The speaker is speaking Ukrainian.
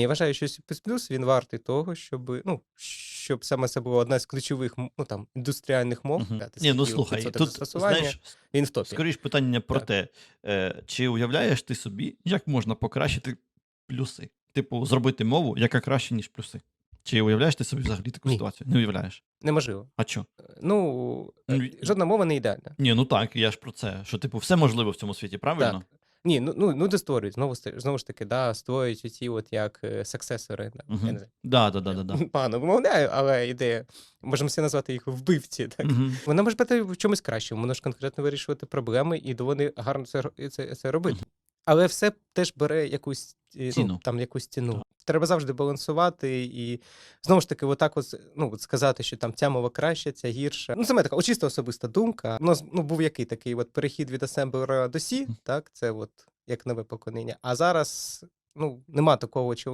Я вважаю, що C++ він вартий того, щоб, ну, щоб саме це було одна з ключових ну, там, індустріальних мов. Мгм. да, Ні, ну слухай, тут знаєш, він в топі. скоріш питання про Так. те, е, чи уявляєш ти собі, як можна покращити плюси? Типу, зробити мову, яка краще, ніж плюси. Чи уявляєш ти собі взагалі таку Ні. ситуацію? Не уявляєш. Неможливо. А що? Ну, е, Ну, і- жодна мова не ідеальна. Ні, ну так, я ж про це. Що, типу, все можливо в цьому світі, правильно? Так. Ні, ну, ну, ну де створюють, знову, знову ж таки, да, створюють оці от як сексесори. саксесори. Да, угу. я не знаю, Да, да, да, да, да. Погано вимовляю, але ідея. Можемо все назвати їх вбивці. Так? угу. Вона може бути в чомусь кращому, воно ж конкретно вирішувати проблеми і доволі гарно це, це, це робити. Але все теж бере якусь е, Ціну. Ну, там якусь ціну. Так. Треба завжди балансувати і знову ж таки, отак от, ну, от сказати, що там ця мова краща, ця гірша. Ну, це моя така чисто особиста думка. У нас ну, був який такий от перехід від асемблера до Сі, так, це от як нове покоління. А зараз ну, нема такого чого.